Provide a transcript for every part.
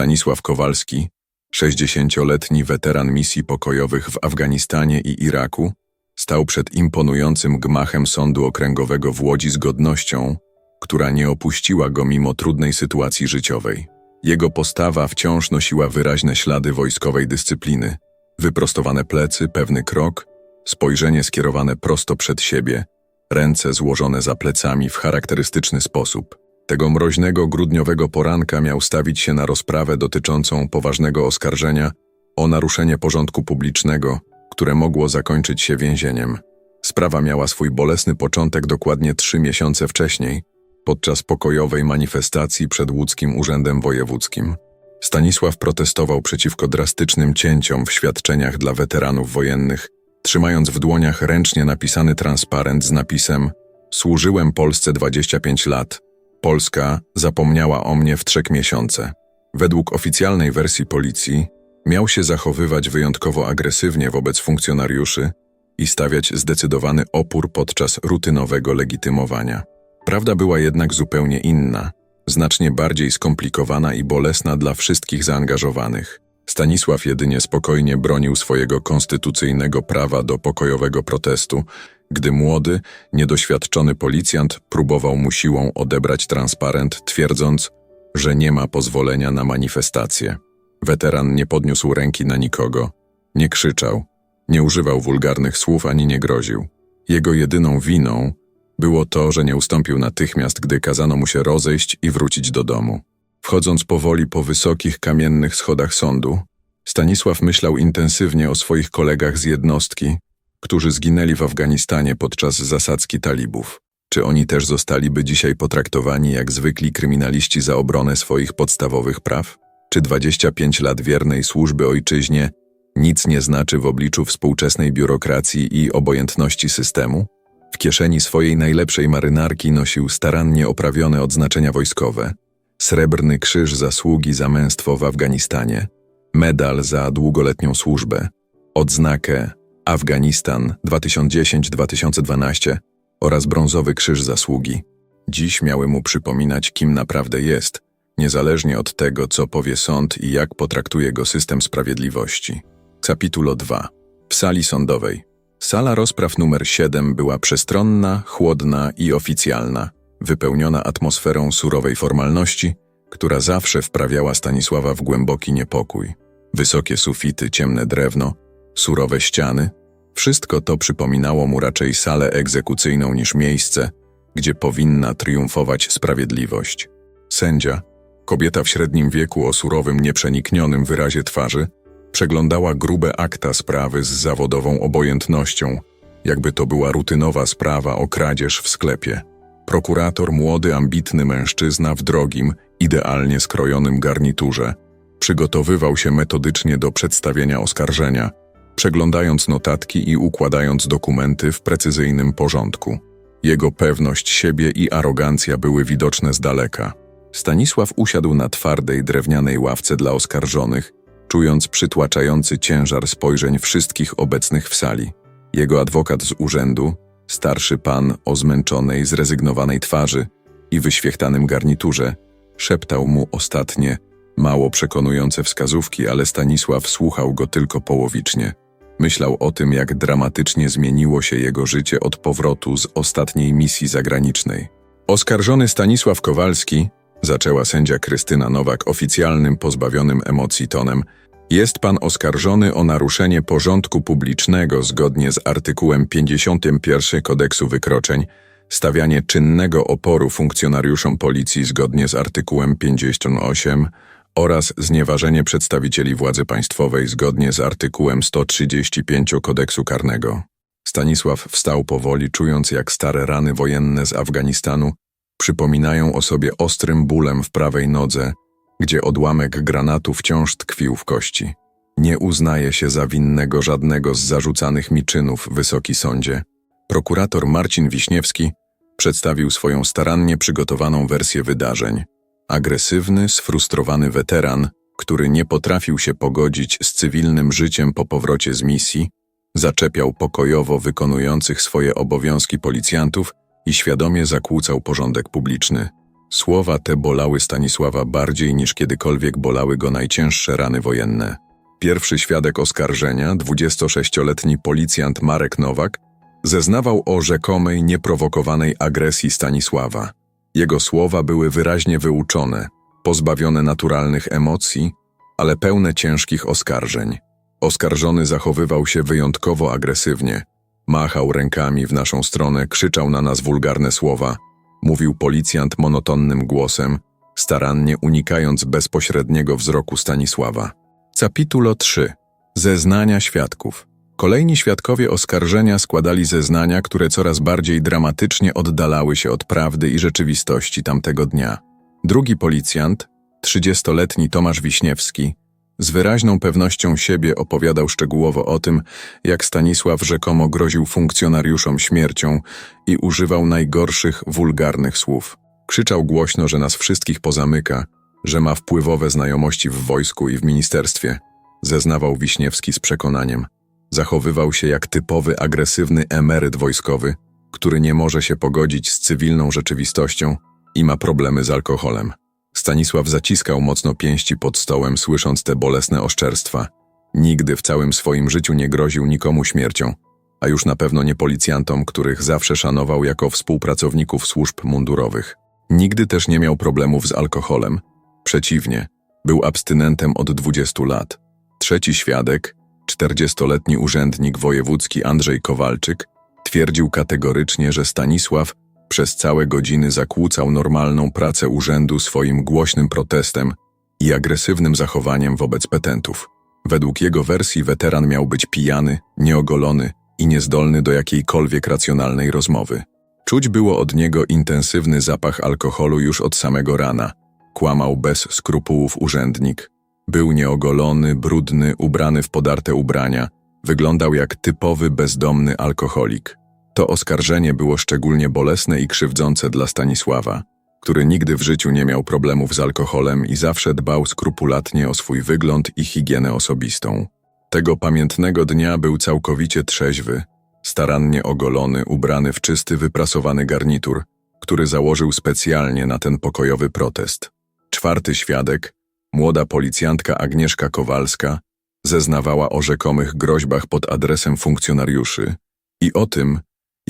Stanisław Kowalski, 60-letni weteran misji pokojowych w Afganistanie i Iraku, stał przed imponującym gmachem Sądu Okręgowego w Łodzi z godnością, która nie opuściła go mimo trudnej sytuacji życiowej. Jego postawa wciąż nosiła wyraźne ślady wojskowej dyscypliny, wyprostowane plecy, pewny krok, spojrzenie skierowane prosto przed siebie, ręce złożone za plecami w charakterystyczny sposób. Tego mroźnego grudniowego poranka miał stawić się na rozprawę dotyczącą poważnego oskarżenia o naruszenie porządku publicznego, które mogło zakończyć się więzieniem. Sprawa miała swój bolesny początek dokładnie trzy miesiące wcześniej, podczas pokojowej manifestacji przed łódzkim Urzędem Wojewódzkim. Stanisław protestował przeciwko drastycznym cięciom w świadczeniach dla weteranów wojennych, trzymając w dłoniach ręcznie napisany transparent z napisem Służyłem Polsce 25 lat. Polska zapomniała o mnie w trzech miesiące. Według oficjalnej wersji policji miał się zachowywać wyjątkowo agresywnie wobec funkcjonariuszy i stawiać zdecydowany opór podczas rutynowego legitymowania. Prawda była jednak zupełnie inna, znacznie bardziej skomplikowana i bolesna dla wszystkich zaangażowanych. Stanisław jedynie spokojnie bronił swojego konstytucyjnego prawa do pokojowego protestu, gdy młody, niedoświadczony policjant próbował mu siłą odebrać transparent, twierdząc, że nie ma pozwolenia na manifestację. Weteran nie podniósł ręki na nikogo, nie krzyczał, nie używał wulgarnych słów ani nie groził. Jego jedyną winą było to, że nie ustąpił natychmiast, gdy kazano mu się rozejść i wrócić do domu. Wchodząc powoli po wysokich kamiennych schodach sądu, Stanisław myślał intensywnie o swoich kolegach z jednostki, którzy zginęli w Afganistanie podczas zasadzki talibów. Czy oni też zostaliby dzisiaj potraktowani jak zwykli kryminaliści za obronę swoich podstawowych praw? Czy 25 lat wiernej służby ojczyźnie nic nie znaczy w obliczu współczesnej biurokracji i obojętności systemu? W kieszeni swojej najlepszej marynarki nosił starannie oprawione odznaczenia wojskowe, srebrny krzyż zasługi za męstwo w Afganistanie, medal za długoletnią służbę, odznakę Afganistan 2010-2012 oraz brązowy krzyż zasługi. Dziś miały mu przypominać, kim naprawdę jest, niezależnie od tego, co powie sąd i jak potraktuje go system sprawiedliwości. Kapitulo 2. W sali sądowej. Sala rozpraw numer 7 była przestronna, chłodna i oficjalna, wypełniona atmosferą surowej formalności, która zawsze wprawiała Stanisława w głęboki niepokój. Wysokie sufity, ciemne drewno, surowe ściany, wszystko to przypominało mu raczej salę egzekucyjną niż miejsce, gdzie powinna triumfować sprawiedliwość. Sędzia, kobieta w średnim wieku o surowym, nieprzeniknionym wyrazie twarzy, przeglądała grube akta sprawy z zawodową obojętnością, jakby to była rutynowa sprawa o kradzież w sklepie. Prokurator, młody, ambitny mężczyzna w drogim, idealnie skrojonym garniturze, przygotowywał się metodycznie do przedstawienia oskarżenia, przeglądając notatki i układając dokumenty w precyzyjnym porządku. Jego pewność siebie i arogancja były widoczne z daleka. Stanisław usiadł na twardej drewnianej ławce dla oskarżonych, czując przytłaczający ciężar spojrzeń wszystkich obecnych w sali. Jego adwokat z urzędu, starszy pan o zmęczonej, zrezygnowanej twarzy i wyświechtanym garniturze, szeptał mu ostatnie, mało przekonujące wskazówki, ale Stanisław słuchał go tylko połowicznie. Myślał o tym, jak dramatycznie zmieniło się jego życie od powrotu z ostatniej misji zagranicznej. Oskarżony Stanisław Kowalski, zaczęła sędzia Krystyna Nowak oficjalnym, pozbawionym emocji tonem, jest pan oskarżony o naruszenie porządku publicznego zgodnie z artykułem 51 Kodeksu Wykroczeń, stawianie czynnego oporu funkcjonariuszom policji zgodnie z artykułem 58 oraz znieważenie przedstawicieli władzy państwowej zgodnie z artykułem 135 Kodeksu Karnego. Stanisław wstał powoli, czując jak stare rany wojenne z Afganistanu przypominają o sobie ostrym bólem w prawej nodze, gdzie odłamek granatu wciąż tkwił w kości. Nie uznaje się za winnego żadnego z zarzucanych mi czynów, wysoki sądzie. Prokurator Marcin Wiśniewski przedstawił swoją starannie przygotowaną wersję wydarzeń. Agresywny, sfrustrowany weteran, który nie potrafił się pogodzić z cywilnym życiem po powrocie z misji, zaczepiał pokojowo wykonujących swoje obowiązki policjantów i świadomie zakłócał porządek publiczny. Słowa te bolały Stanisława bardziej niż kiedykolwiek bolały go najcięższe rany wojenne. Pierwszy świadek oskarżenia, 26-letni policjant Marek Nowak, zeznawał o rzekomej, nieprowokowanej agresji Stanisława. Jego słowa były wyraźnie wyuczone, pozbawione naturalnych emocji, ale pełne ciężkich oskarżeń. Oskarżony zachowywał się wyjątkowo agresywnie. Machał rękami w naszą stronę, krzyczał na nas wulgarne słowa. Mówił policjant monotonnym głosem, starannie unikając bezpośredniego wzroku Stanisława. Capitulo 3. Zeznania świadków. Kolejni świadkowie oskarżenia składali zeznania, które coraz bardziej dramatycznie oddalały się od prawdy i rzeczywistości tamtego dnia. Drugi policjant, 30-letni Tomasz Wiśniewski, z wyraźną pewnością siebie opowiadał szczegółowo o tym, jak Stanisław rzekomo groził funkcjonariuszom śmiercią i używał najgorszych, wulgarnych słów. Krzyczał głośno, że nas wszystkich pozamyka, że ma wpływowe znajomości w wojsku i w ministerstwie. Zeznawał Wiśniewski z przekonaniem. Zachowywał się jak typowy, agresywny emeryt wojskowy, który nie może się pogodzić z cywilną rzeczywistością i ma problemy z alkoholem. Stanisław zaciskał mocno pięści pod stołem, słysząc te bolesne oszczerstwa. Nigdy w całym swoim życiu nie groził nikomu śmiercią, a już na pewno nie policjantom, których zawsze szanował jako współpracowników służb mundurowych. Nigdy też nie miał problemów z alkoholem. Przeciwnie, był abstynentem od 20 lat. Trzeci świadek, 40-letni urzędnik wojewódzki Andrzej Kowalczyk, twierdził kategorycznie, że Stanisław przez całe godziny zakłócał normalną pracę urzędu swoim głośnym protestem i agresywnym zachowaniem wobec petentów. Według jego wersji weteran miał być pijany, nieogolony i niezdolny do jakiejkolwiek racjonalnej rozmowy. Czuć było od niego intensywny zapach alkoholu już od samego rana. Kłamał bez skrupułów urzędnik. Był nieogolony, brudny, ubrany w podarte ubrania. Wyglądał jak typowy bezdomny alkoholik. To oskarżenie było szczególnie bolesne i krzywdzące dla Stanisława, który nigdy w życiu nie miał problemów z alkoholem i zawsze dbał skrupulatnie o swój wygląd i higienę osobistą. Tego pamiętnego dnia był całkowicie trzeźwy, starannie ogolony, ubrany w czysty, wyprasowany garnitur, który założył specjalnie na ten pokojowy protest. Czwarty świadek, młoda policjantka Agnieszka Kowalska, zeznawała o rzekomych groźbach pod adresem funkcjonariuszy i o tym,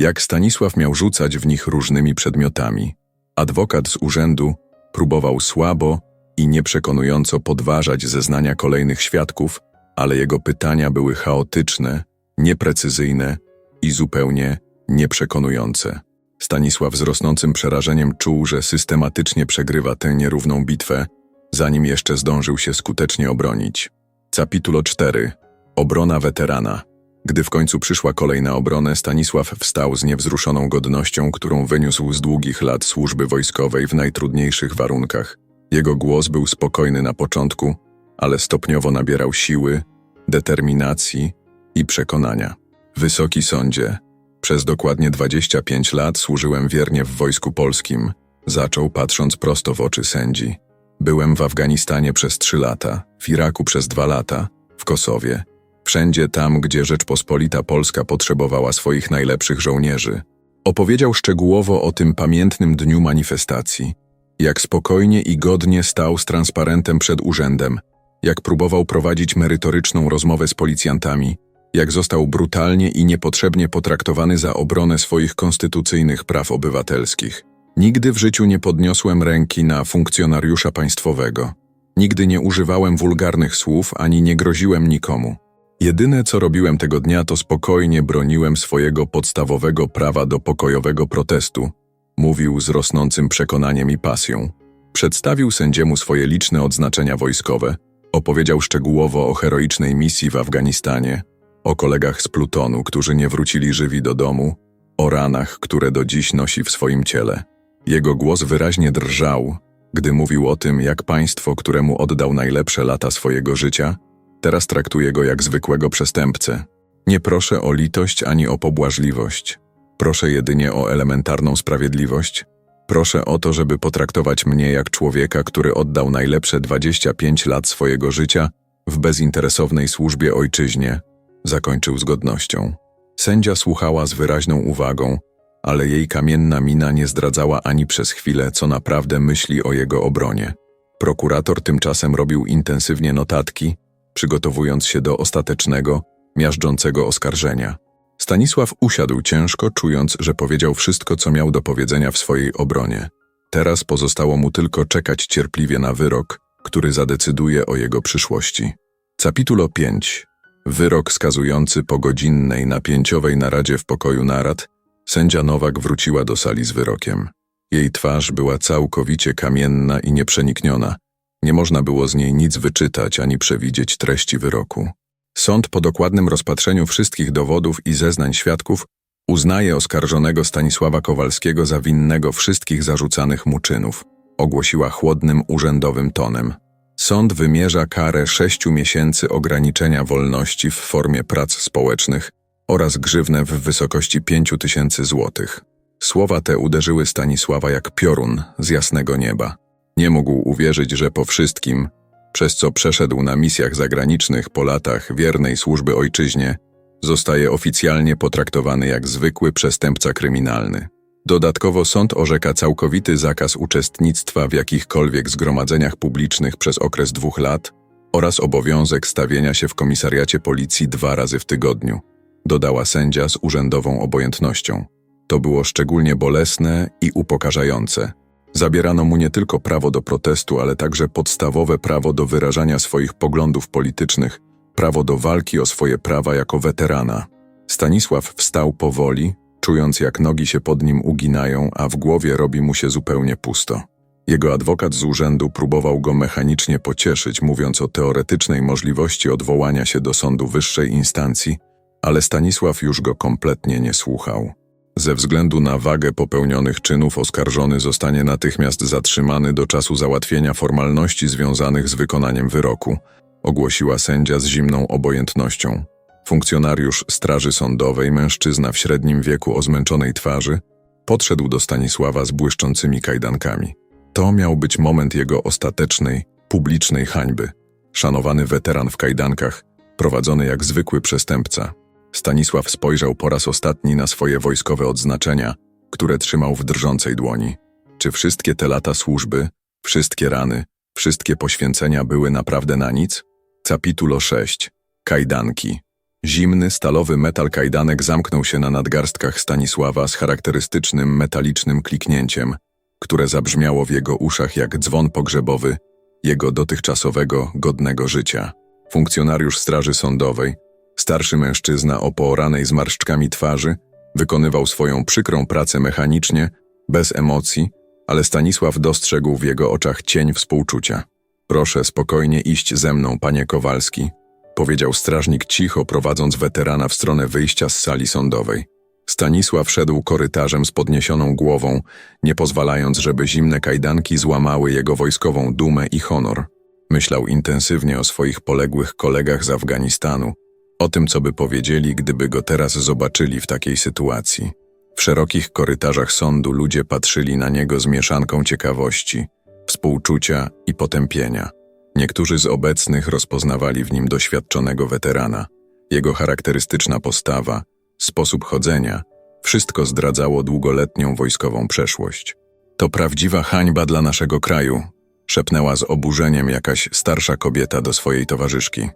jak Stanisław miał rzucać w nich różnymi przedmiotami. Adwokat z urzędu próbował słabo i nieprzekonująco podważać zeznania kolejnych świadków, ale jego pytania były chaotyczne, nieprecyzyjne i zupełnie nieprzekonujące. Stanisław z rosnącym przerażeniem czuł, że systematycznie przegrywa tę nierówną bitwę, zanim jeszcze zdążył się skutecznie obronić. Capitulo 4. Obrona weterana. Gdy w końcu przyszła kolej na obronę, Stanisław wstał z niewzruszoną godnością, którą wyniósł z długich lat służby wojskowej w najtrudniejszych warunkach. Jego głos był spokojny na początku, ale stopniowo nabierał siły, determinacji i przekonania. Wysoki sądzie, przez dokładnie 25 lat służyłem wiernie w wojsku polskim, zaczął patrząc prosto w oczy sędzi. Byłem w Afganistanie przez trzy lata, w Iraku przez dwa lata, w Kosowie, wszędzie tam, gdzie Rzeczpospolita Polska potrzebowała swoich najlepszych żołnierzy. Opowiedział szczegółowo o tym pamiętnym dniu manifestacji, jak spokojnie i godnie stał z transparentem przed urzędem, jak próbował prowadzić merytoryczną rozmowę z policjantami, jak został brutalnie i niepotrzebnie potraktowany za obronę swoich konstytucyjnych praw obywatelskich. Nigdy w życiu nie podniosłem ręki na funkcjonariusza państwowego. Nigdy nie używałem wulgarnych słów ani nie groziłem nikomu. Jedyne, co robiłem tego dnia, to spokojnie broniłem swojego podstawowego prawa do pokojowego protestu, mówił z rosnącym przekonaniem i pasją. Przedstawił sędziemu swoje liczne odznaczenia wojskowe, opowiedział szczegółowo o heroicznej misji w Afganistanie, o kolegach z Plutonu, którzy nie wrócili żywi do domu, o ranach, które do dziś nosi w swoim ciele. Jego głos wyraźnie drżał, gdy mówił o tym, jak państwo, któremu oddał najlepsze lata swojego życia, teraz traktuje go jak zwykłego przestępcę. Nie proszę o litość ani o pobłażliwość. Proszę jedynie o elementarną sprawiedliwość. Proszę o to, żeby potraktować mnie jak człowieka, który oddał najlepsze 25 lat swojego życia w bezinteresownej służbie ojczyźnie, zakończył z godnością. Sędzia słuchała z wyraźną uwagą, ale jej kamienna mina nie zdradzała ani przez chwilę, co naprawdę myśli o jego obronie. Prokurator tymczasem robił intensywnie notatki, przygotowując się do ostatecznego, miażdżącego oskarżenia. Stanisław usiadł ciężko, czując, że powiedział wszystko, co miał do powiedzenia w swojej obronie. Teraz pozostało mu tylko czekać cierpliwie na wyrok, który zadecyduje o jego przyszłości. Capitulo 5. Wyrok skazujący po godzinnej, napięciowej naradzie w pokoju narad, sędzia Nowak wróciła do sali z wyrokiem. Jej twarz była całkowicie kamienna i nieprzenikniona. Nie można było z niej nic wyczytać ani przewidzieć treści wyroku. Sąd po dokładnym rozpatrzeniu wszystkich dowodów i zeznań świadków uznaje oskarżonego Stanisława Kowalskiego za winnego wszystkich zarzucanych mu czynów, ogłosiła chłodnym urzędowym tonem. Sąd wymierza karę sześciu miesięcy ograniczenia wolności w formie prac społecznych oraz grzywnę w wysokości pięciu tysięcy złotych. Słowa te uderzyły Stanisława jak piorun z jasnego nieba. Nie mógł uwierzyć, że po wszystkim, przez co przeszedł na misjach zagranicznych po latach wiernej służby ojczyźnie, zostaje oficjalnie potraktowany jak zwykły przestępca kryminalny. Dodatkowo sąd orzeka całkowity zakaz uczestnictwa w jakichkolwiek zgromadzeniach publicznych przez okres dwóch lat oraz obowiązek stawienia się w komisariacie policji dwa razy w tygodniu, dodała sędzia z urzędową obojętnością. To było szczególnie bolesne i upokarzające. Zabierano mu nie tylko prawo do protestu, ale także podstawowe prawo do wyrażania swoich poglądów politycznych, prawo do walki o swoje prawa jako weterana. Stanisław wstał powoli, czując jak nogi się pod nim uginają, a w głowie robi mu się zupełnie pusto. Jego adwokat z urzędu próbował go mechanicznie pocieszyć, mówiąc o teoretycznej możliwości odwołania się do sądu wyższej instancji, ale Stanisław już go kompletnie nie słuchał. Ze względu na wagę popełnionych czynów oskarżony zostanie natychmiast zatrzymany do czasu załatwienia formalności związanych z wykonaniem wyroku, ogłosiła sędzia z zimną obojętnością. Funkcjonariusz Straży Sądowej, mężczyzna w średnim wieku o zmęczonej twarzy, podszedł do Stanisława z błyszczącymi kajdankami. To miał być moment jego ostatecznej, publicznej hańby. Szanowany weteran w kajdankach, prowadzony jak zwykły przestępca. Stanisław spojrzał po raz ostatni na swoje wojskowe odznaczenia, które trzymał w drżącej dłoni. Czy wszystkie te lata służby, wszystkie rany, wszystkie poświęcenia były naprawdę na nic? Capitulo 6. Kajdanki. Zimny, stalowy metal kajdanek zamknął się na nadgarstkach Stanisława z charakterystycznym metalicznym kliknięciem, które zabrzmiało w jego uszach jak dzwon pogrzebowy jego dotychczasowego, godnego życia. Funkcjonariusz Straży Sądowej, starszy mężczyzna o pooranej zmarszczkami twarzy, wykonywał swoją przykrą pracę mechanicznie, bez emocji, ale Stanisław dostrzegł w jego oczach cień współczucia. Proszę spokojnie iść ze mną, panie Kowalski, powiedział strażnik cicho, prowadząc weterana w stronę wyjścia z sali sądowej. Stanisław szedł korytarzem z podniesioną głową, nie pozwalając, żeby zimne kajdanki złamały jego wojskową dumę i honor. Myślał intensywnie o swoich poległych kolegach z Afganistanu, o tym, co by powiedzieli, gdyby go teraz zobaczyli w takiej sytuacji. W szerokich korytarzach sądu ludzie patrzyli na niego z mieszanką ciekawości, współczucia i potępienia. Niektórzy z obecnych rozpoznawali w nim doświadczonego weterana. Jego charakterystyczna postawa, sposób chodzenia, wszystko zdradzało długoletnią wojskową przeszłość. To prawdziwa hańba dla naszego kraju, szepnęła z oburzeniem jakaś starsza kobieta do swojej towarzyszki.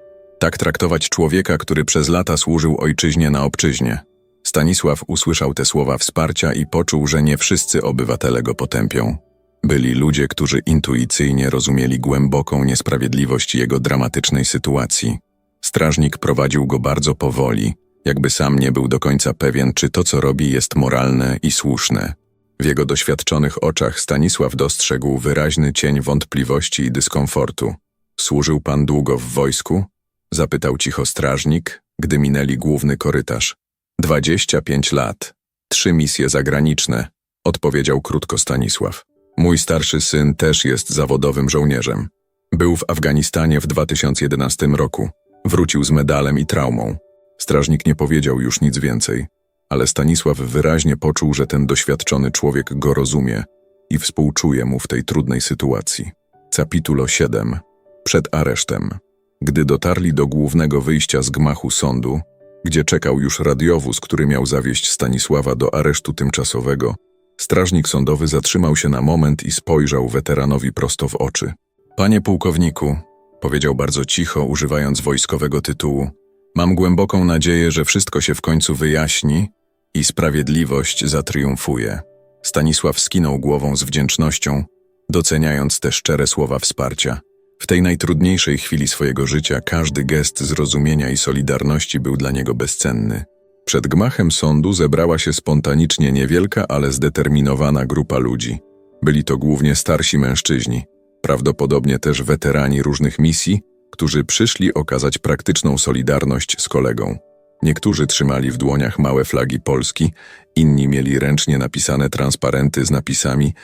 Tak traktować człowieka, który przez lata służył ojczyźnie na obczyźnie. Stanisław usłyszał te słowa wsparcia i poczuł, że nie wszyscy obywatele go potępią. Byli ludzie, którzy intuicyjnie rozumieli głęboką niesprawiedliwość jego dramatycznej sytuacji. Strażnik prowadził go bardzo powoli, jakby sam nie był do końca pewien, czy to, co robi, jest moralne i słuszne. W jego doświadczonych oczach Stanisław dostrzegł wyraźny cień wątpliwości i dyskomfortu. Służył pan długo w wojsku? Zapytał cicho strażnik, gdy minęli główny korytarz. Dwadzieścia pięć lat. Trzy misje zagraniczne, odpowiedział krótko Stanisław. Mój starszy syn też jest zawodowym żołnierzem. Był w Afganistanie w 2011 roku. Wrócił z medalem i traumą. Strażnik nie powiedział już nic więcej, ale Stanisław wyraźnie poczuł, że ten doświadczony człowiek go rozumie i współczuje mu w tej trudnej sytuacji. Capitulo 7. Przed aresztem. Gdy dotarli do głównego wyjścia z gmachu sądu, gdzie czekał już radiowóz, który miał zawieźć Stanisława do aresztu tymczasowego, strażnik sądowy zatrzymał się na moment i spojrzał weteranowi prosto w oczy. Panie pułkowniku, powiedział bardzo cicho, używając wojskowego tytułu, mam głęboką nadzieję, że wszystko się w końcu wyjaśni i sprawiedliwość zatriumfuje. Stanisław skinął głową z wdzięcznością, doceniając te szczere słowa wsparcia. W tej najtrudniejszej chwili swojego życia każdy gest zrozumienia i solidarności był dla niego bezcenny. Przed gmachem sądu zebrała się spontanicznie niewielka, ale zdeterminowana grupa ludzi. Byli to głównie starsi mężczyźni, prawdopodobnie też weterani różnych misji, którzy przyszli okazać praktyczną solidarność z kolegą. Niektórzy trzymali w dłoniach małe flagi Polski, inni mieli ręcznie napisane transparenty z napisami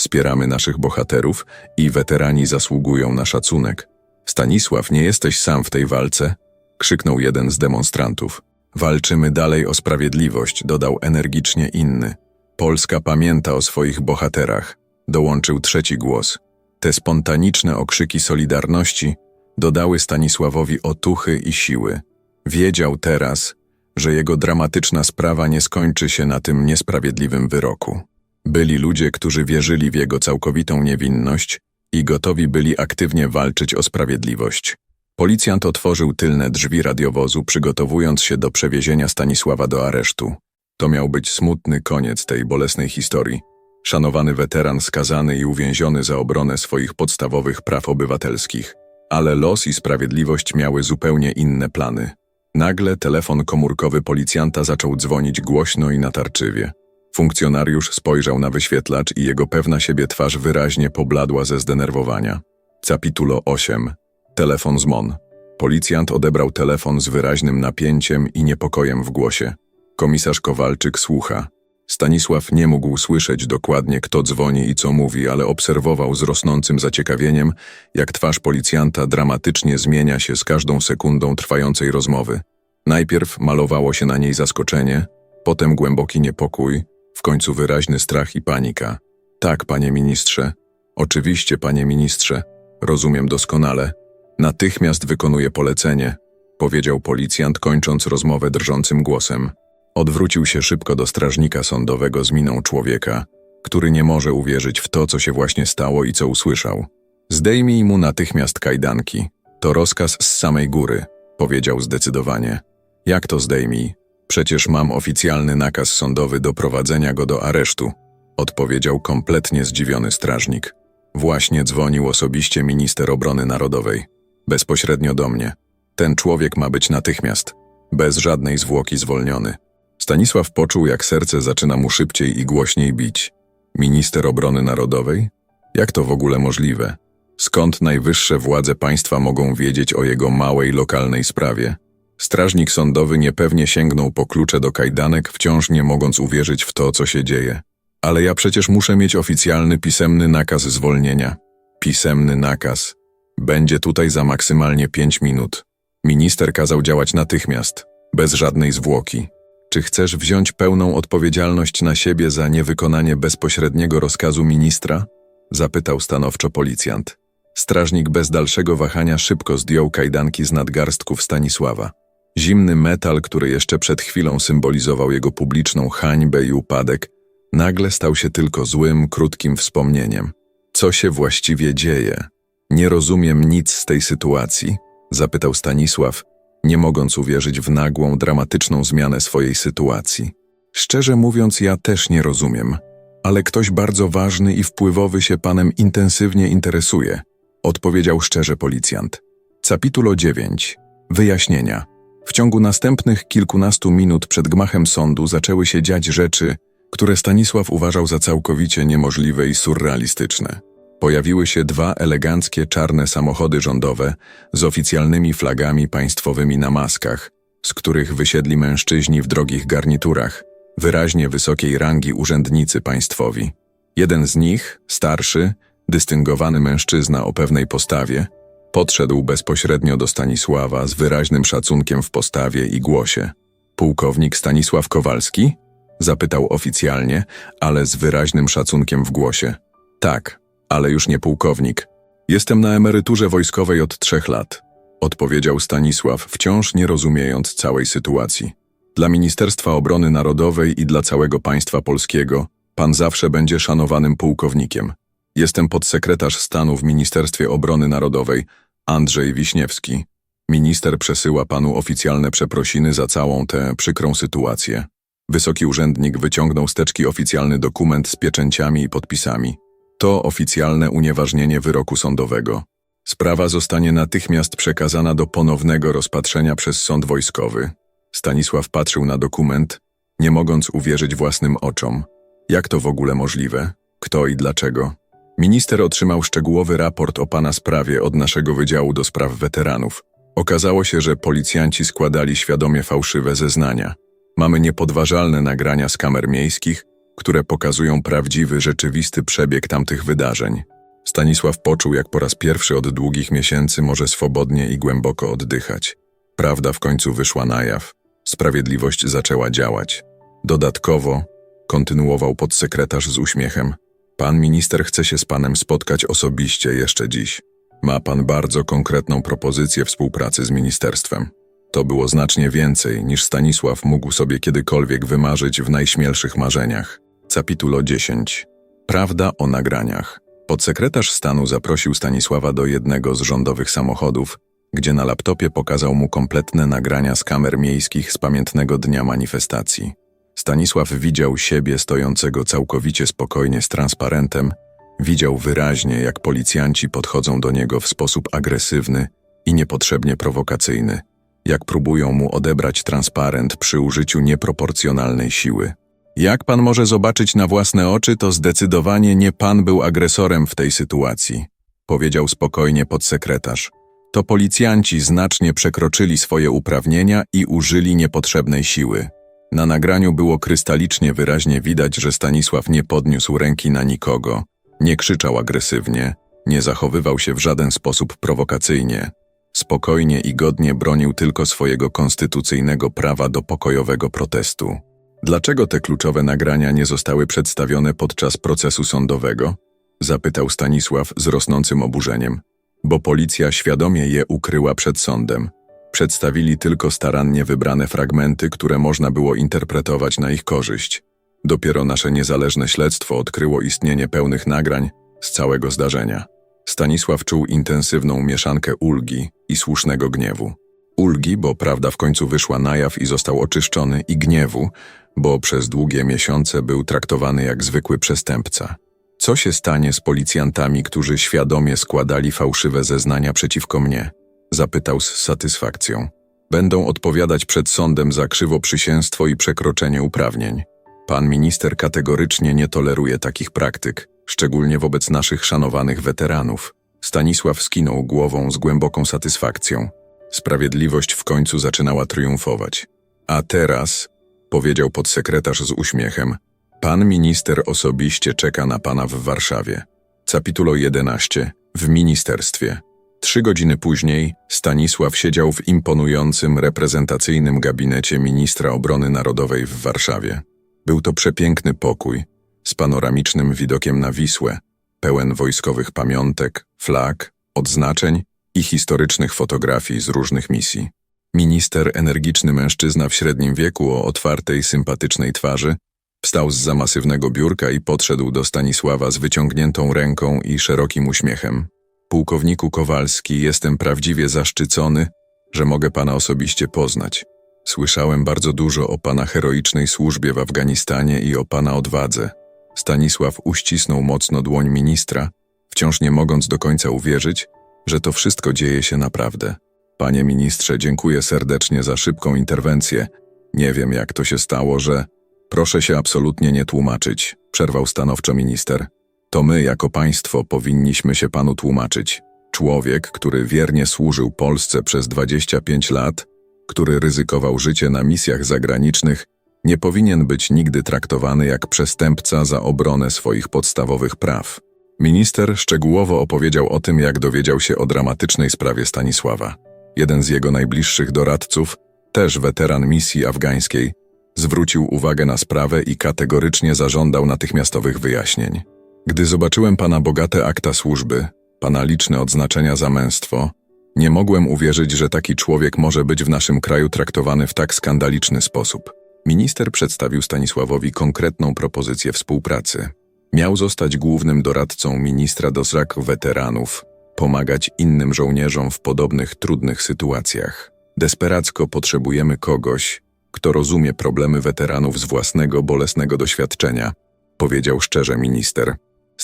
Wspieramy naszych bohaterów i weterani zasługują na szacunek. Stanisław, nie jesteś sam w tej walce? krzyknął jeden z demonstrantów. Walczymy dalej o sprawiedliwość, dodał energicznie inny. Polska pamięta o swoich bohaterach, dołączył trzeci głos. Te spontaniczne okrzyki solidarności dodały Stanisławowi otuchy i siły. Wiedział teraz, że jego dramatyczna sprawa nie skończy się na tym niesprawiedliwym wyroku. Byli ludzie, którzy wierzyli w jego całkowitą niewinność i gotowi byli aktywnie walczyć o sprawiedliwość. Policjant otworzył tylne drzwi radiowozu, przygotowując się do przewiezienia Stanisława do aresztu. To miał być smutny koniec tej bolesnej historii. Szanowany weteran skazany i uwięziony za obronę swoich podstawowych praw obywatelskich. Ale los i sprawiedliwość miały zupełnie inne plany. Nagle telefon komórkowy policjanta zaczął dzwonić głośno i natarczywie. Funkcjonariusz spojrzał na wyświetlacz i jego pewna siebie twarz wyraźnie pobladła ze zdenerwowania. Capitulo 8. Telefon z MON. Policjant odebrał telefon z wyraźnym napięciem i niepokojem w głosie. Komisarz Kowalczyk słucha. Stanisław nie mógł słyszeć dokładnie, kto dzwoni i co mówi, ale obserwował z rosnącym zaciekawieniem, jak twarz policjanta dramatycznie zmienia się z każdą sekundą trwającej rozmowy. Najpierw malowało się na niej zaskoczenie, potem głęboki niepokój, w końcu wyraźny strach i panika. Tak, panie ministrze. Oczywiście, panie ministrze. Rozumiem doskonale. Natychmiast wykonuję polecenie, powiedział policjant, kończąc rozmowę drżącym głosem. Odwrócił się szybko do strażnika sądowego z miną człowieka, który nie może uwierzyć w to, co się właśnie stało i co usłyszał. Zdejmij mu natychmiast kajdanki. To rozkaz z samej góry, powiedział zdecydowanie. Jak to zdejmij? Przecież mam oficjalny nakaz sądowy doprowadzenia go do aresztu, odpowiedział kompletnie zdziwiony strażnik. Właśnie dzwonił osobiście minister obrony narodowej. Bezpośrednio do mnie. Ten człowiek ma być natychmiast, bez żadnej zwłoki zwolniony. Stanisław poczuł, jak serce zaczyna mu szybciej i głośniej bić. Minister obrony narodowej? Jak to w ogóle możliwe? Skąd najwyższe władze państwa mogą wiedzieć o jego małej lokalnej sprawie? Strażnik sądowy niepewnie sięgnął po klucze do kajdanek, wciąż nie mogąc uwierzyć w to, co się dzieje. Ale ja przecież muszę mieć oficjalny pisemny nakaz zwolnienia. Pisemny nakaz. Będzie tutaj za maksymalnie pięć minut. Minister kazał działać natychmiast, bez żadnej zwłoki. Czy chcesz wziąć pełną odpowiedzialność na siebie za niewykonanie bezpośredniego rozkazu ministra? Zapytał stanowczo policjant. Strażnik bez dalszego wahania szybko zdjął kajdanki z nadgarstków Stanisława. Zimny metal, który jeszcze przed chwilą symbolizował jego publiczną hańbę i upadek, nagle stał się tylko złym, krótkim wspomnieniem. Co się właściwie dzieje? Nie rozumiem nic z tej sytuacji, zapytał Stanisław, nie mogąc uwierzyć w nagłą, dramatyczną zmianę swojej sytuacji. Szczerze mówiąc, ja też nie rozumiem, ale ktoś bardzo ważny i wpływowy się panem intensywnie interesuje, odpowiedział szczerze policjant. Capitulo 9. Wyjaśnienia. W ciągu następnych kilkunastu minut przed gmachem sądu zaczęły się dziać rzeczy, które Stanisław uważał za całkowicie niemożliwe i surrealistyczne. Pojawiły się dwa eleganckie czarne samochody rządowe z oficjalnymi flagami państwowymi na maskach, z których wysiedli mężczyźni w drogich garniturach, wyraźnie wysokiej rangi urzędnicy państwowi. Jeden z nich, starszy, dystyngowany mężczyzna o pewnej postawie, Podszedł bezpośrednio do Stanisława z wyraźnym szacunkiem w postawie i głosie. Pułkownik Stanisław Kowalski? Zapytał oficjalnie, ale z wyraźnym szacunkiem w głosie. Tak, ale już nie pułkownik. Jestem na emeryturze wojskowej od trzech lat. odpowiedział Stanisław, wciąż nie rozumiejąc całej sytuacji. Dla Ministerstwa Obrony Narodowej i dla całego państwa polskiego pan zawsze będzie szanowanym pułkownikiem. Jestem podsekretarz stanu w Ministerstwie Obrony Narodowej, Andrzej Wiśniewski. Minister przesyła panu oficjalne przeprosiny za całą tę przykrą sytuację. Wysoki urzędnik wyciągnął z teczki oficjalny dokument z pieczęciami i podpisami. To oficjalne unieważnienie wyroku sądowego. Sprawa zostanie natychmiast przekazana do ponownego rozpatrzenia przez sąd wojskowy. Stanisław patrzył na dokument, nie mogąc uwierzyć własnym oczom. Jak to w ogóle możliwe? Kto i dlaczego? Minister otrzymał szczegółowy raport o pana sprawie od naszego Wydziału do Spraw Weteranów. Okazało się, że policjanci składali świadomie fałszywe zeznania. Mamy niepodważalne nagrania z kamer miejskich, które pokazują prawdziwy, rzeczywisty przebieg tamtych wydarzeń. Stanisław poczuł, jak po raz pierwszy od długich miesięcy może swobodnie i głęboko oddychać. Prawda w końcu wyszła na jaw. Sprawiedliwość zaczęła działać. Dodatkowo, kontynuował podsekretarz z uśmiechem, pan minister chce się z panem spotkać osobiście jeszcze dziś. Ma pan bardzo konkretną propozycję współpracy z ministerstwem. To było znacznie więcej, niż Stanisław mógł sobie kiedykolwiek wymarzyć w najśmielszych marzeniach. Capitulo 10. Prawda o nagraniach. Podsekretarz stanu zaprosił Stanisława do jednego z rządowych samochodów, gdzie na laptopie pokazał mu kompletne nagrania z kamer miejskich z pamiętnego dnia manifestacji. Stanisław widział siebie stojącego całkowicie spokojnie z transparentem, widział wyraźnie, jak policjanci podchodzą do niego w sposób agresywny i niepotrzebnie prowokacyjny, jak próbują mu odebrać transparent przy użyciu nieproporcjonalnej siły. Jak pan może zobaczyć na własne oczy, to zdecydowanie nie pan był agresorem w tej sytuacji, powiedział spokojnie podsekretarz. To policjanci znacznie przekroczyli swoje uprawnienia i użyli niepotrzebnej siły. Na nagraniu było krystalicznie wyraźnie widać, że Stanisław nie podniósł ręki na nikogo, nie krzyczał agresywnie, nie zachowywał się w żaden sposób prowokacyjnie. Spokojnie i godnie bronił tylko swojego konstytucyjnego prawa do pokojowego protestu. Dlaczego te kluczowe nagrania nie zostały przedstawione podczas procesu sądowego? Zapytał Stanisław z rosnącym oburzeniem. Bo policja świadomie je ukryła przed sądem. Przedstawili tylko starannie wybrane fragmenty, które można było interpretować na ich korzyść. Dopiero nasze niezależne śledztwo odkryło istnienie pełnych nagrań z całego zdarzenia. Stanisław czuł intensywną mieszankę ulgi i słusznego gniewu. Ulgi, bo prawda w końcu wyszła na jaw i został oczyszczony, i gniewu, bo przez długie miesiące był traktowany jak zwykły przestępca. Co się stanie z policjantami, którzy świadomie składali fałszywe zeznania przeciwko mnie? Zapytał z satysfakcją. Będą odpowiadać przed sądem za krzywoprzysięstwo i przekroczenie uprawnień. Pan minister kategorycznie nie toleruje takich praktyk, szczególnie wobec naszych szanowanych weteranów. Stanisław skinął głową z głęboką satysfakcją. Sprawiedliwość w końcu zaczynała triumfować. A teraz, powiedział podsekretarz z uśmiechem, pan minister osobiście czeka na pana w Warszawie. Capitulo 11. W ministerstwie. Trzy godziny później Stanisław siedział w imponującym, reprezentacyjnym gabinecie ministra obrony narodowej w Warszawie. Był to przepiękny pokój, z panoramicznym widokiem na Wisłę, pełen wojskowych pamiątek, flag, odznaczeń i historycznych fotografii z różnych misji. Minister, energiczny mężczyzna w średnim wieku o otwartej, sympatycznej twarzy, wstał z za masywnego biurka i podszedł do Stanisława z wyciągniętą ręką i szerokim uśmiechem. Pułkowniku Kowalski, jestem prawdziwie zaszczycony, że mogę pana osobiście poznać. Słyszałem bardzo dużo o pana heroicznej służbie w Afganistanie i o pana odwadze. Stanisław uścisnął mocno dłoń ministra, wciąż nie mogąc do końca uwierzyć, że to wszystko dzieje się naprawdę. Panie ministrze, dziękuję serdecznie za szybką interwencję. Nie wiem, jak to się stało, że. Proszę się absolutnie nie tłumaczyć, przerwał stanowczo minister. To my, jako państwo, powinniśmy się panu tłumaczyć. Człowiek, który wiernie służył Polsce przez 25 lat, który ryzykował życie na misjach zagranicznych, nie powinien być nigdy traktowany jak przestępca za obronę swoich podstawowych praw. Minister szczegółowo opowiedział o tym, jak dowiedział się o dramatycznej sprawie Stanisława. Jeden z jego najbliższych doradców, też weteran misji afgańskiej, zwrócił uwagę na sprawę i kategorycznie zażądał natychmiastowych wyjaśnień. Gdy zobaczyłem pana bogate akta służby, pana liczne odznaczenia za męstwo, Nie mogłem uwierzyć, że taki człowiek może być w naszym kraju traktowany w tak skandaliczny sposób. Minister przedstawił Stanisławowi konkretną propozycję współpracy. Miał zostać głównym doradcą ministra do spraw weteranów, pomagać innym żołnierzom w podobnych trudnych sytuacjach. Desperacko potrzebujemy kogoś, kto rozumie problemy weteranów z własnego bolesnego doświadczenia, powiedział szczerze minister.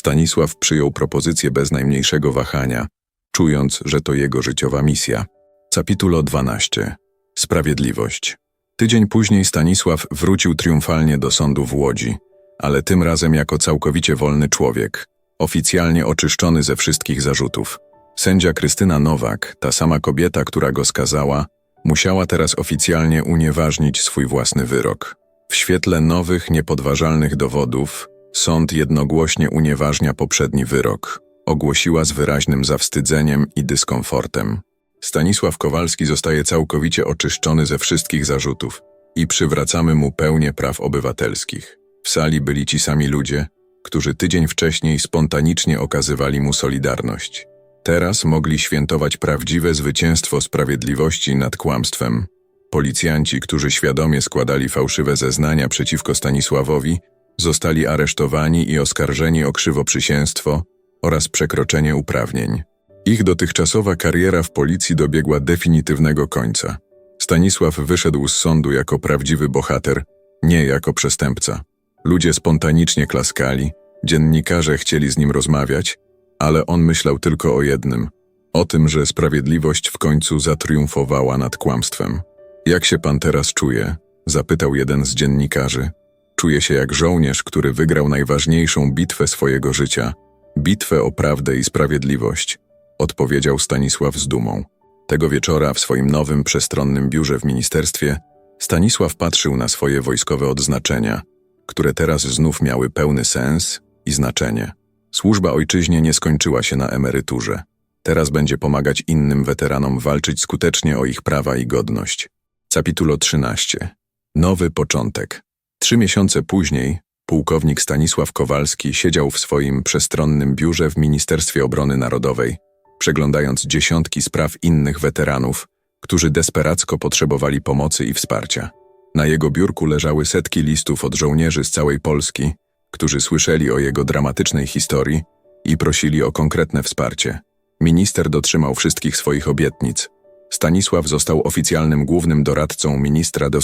Stanisław przyjął propozycję bez najmniejszego wahania, czując, że to jego życiowa misja. Capitulo 12. Sprawiedliwość. Tydzień później Stanisław wrócił triumfalnie do sądu w Łodzi, ale tym razem jako całkowicie wolny człowiek, oficjalnie oczyszczony ze wszystkich zarzutów. Sędzia Krystyna Nowak, ta sama kobieta, która go skazała, musiała teraz oficjalnie unieważnić swój własny wyrok. W świetle nowych, niepodważalnych dowodów, sąd jednogłośnie unieważnia poprzedni wyrok, ogłosiła z wyraźnym zawstydzeniem i dyskomfortem. Stanisław Kowalski zostaje całkowicie oczyszczony ze wszystkich zarzutów i przywracamy mu pełnię praw obywatelskich. W sali byli ci sami ludzie, którzy tydzień wcześniej spontanicznie okazywali mu solidarność. Teraz mogli świętować prawdziwe zwycięstwo sprawiedliwości nad kłamstwem. Policjanci, którzy świadomie składali fałszywe zeznania przeciwko Stanisławowi, zostali aresztowani i oskarżeni o krzywoprzysięstwo oraz przekroczenie uprawnień. Ich dotychczasowa kariera w policji dobiegła definitywnego końca. Stanisław wyszedł z sądu jako prawdziwy bohater, nie jako przestępca. Ludzie spontanicznie klaskali, dziennikarze chcieli z nim rozmawiać, ale on myślał tylko o jednym o tym, że sprawiedliwość w końcu zatriumfowała nad kłamstwem. Jak się pan teraz czuje? zapytał jeden z dziennikarzy. Czuję się jak żołnierz, który wygrał najważniejszą bitwę swojego życia bitwę o prawdę i sprawiedliwość, odpowiedział Stanisław z dumą. Tego wieczora w swoim nowym przestronnym biurze w ministerstwie Stanisław patrzył na swoje wojskowe odznaczenia, które teraz znów miały pełny sens i znaczenie. Służba ojczyźnie nie skończyła się na emeryturze. Teraz będzie pomagać innym weteranom walczyć skutecznie o ich prawa i godność. Capitulo 13. Nowy początek. Trzy miesiące później pułkownik Stanisław Kowalski siedział w swoim przestronnym biurze w Ministerstwie Obrony Narodowej, przeglądając dziesiątki spraw innych weteranów, którzy desperacko potrzebowali pomocy i wsparcia. Na jego biurku leżały setki listów od żołnierzy z całej Polski, którzy słyszeli o jego dramatycznej historii i prosili o konkretne wsparcie. Minister dotrzymał wszystkich swoich obietnic. Stanisław został oficjalnym głównym doradcą ministra do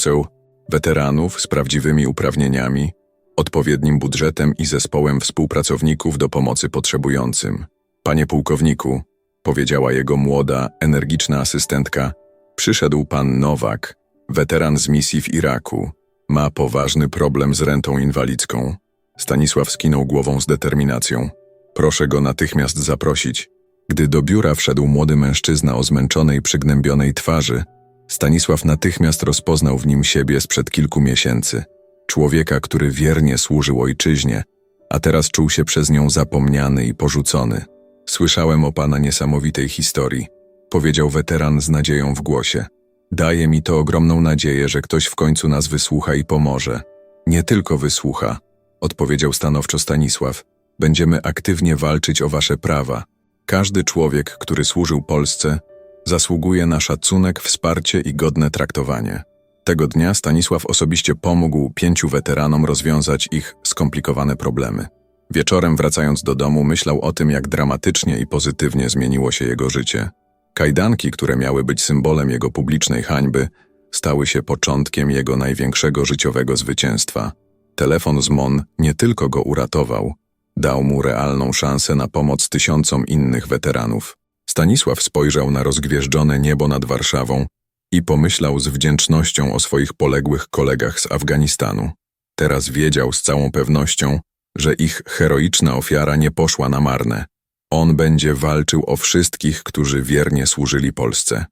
weteranów z prawdziwymi uprawnieniami, odpowiednim budżetem i zespołem współpracowników do pomocy potrzebującym. Panie pułkowniku, powiedziała jego młoda, energiczna asystentka, przyszedł pan Nowak, weteran z misji w Iraku. Ma poważny problem z rentą inwalidzką. Stanisław skinął głową z determinacją. Proszę go natychmiast zaprosić. Gdy do biura wszedł młody mężczyzna o zmęczonej, przygnębionej twarzy, Stanisław natychmiast rozpoznał w nim siebie sprzed kilku miesięcy. Człowieka, który wiernie służył ojczyźnie, a teraz czuł się przez nią zapomniany i porzucony. Słyszałem o pana niesamowitej historii, powiedział weteran z nadzieją w głosie. Daje mi to ogromną nadzieję, że ktoś w końcu nas wysłucha i pomoże. Nie tylko wysłucha, odpowiedział stanowczo Stanisław. Będziemy aktywnie walczyć o wasze prawa. Każdy człowiek, który służył Polsce, zasługuje na szacunek, wsparcie i godne traktowanie. Tego dnia Stanisław osobiście pomógł pięciu weteranom rozwiązać ich skomplikowane problemy. Wieczorem wracając do domu myślał o tym, jak dramatycznie i pozytywnie zmieniło się jego życie. Kajdanki, które miały być symbolem jego publicznej hańby, stały się początkiem jego największego życiowego zwycięstwa. Telefon z Mon nie tylko go uratował, dał mu realną szansę na pomoc tysiącom innych weteranów. Stanisław spojrzał na rozgwieżdżone niebo nad Warszawą i pomyślał z wdzięcznością o swoich poległych kolegach z Afganistanu. Teraz wiedział z całą pewnością, że ich heroiczna ofiara nie poszła na marne. On będzie walczył o wszystkich, którzy wiernie służyli Polsce.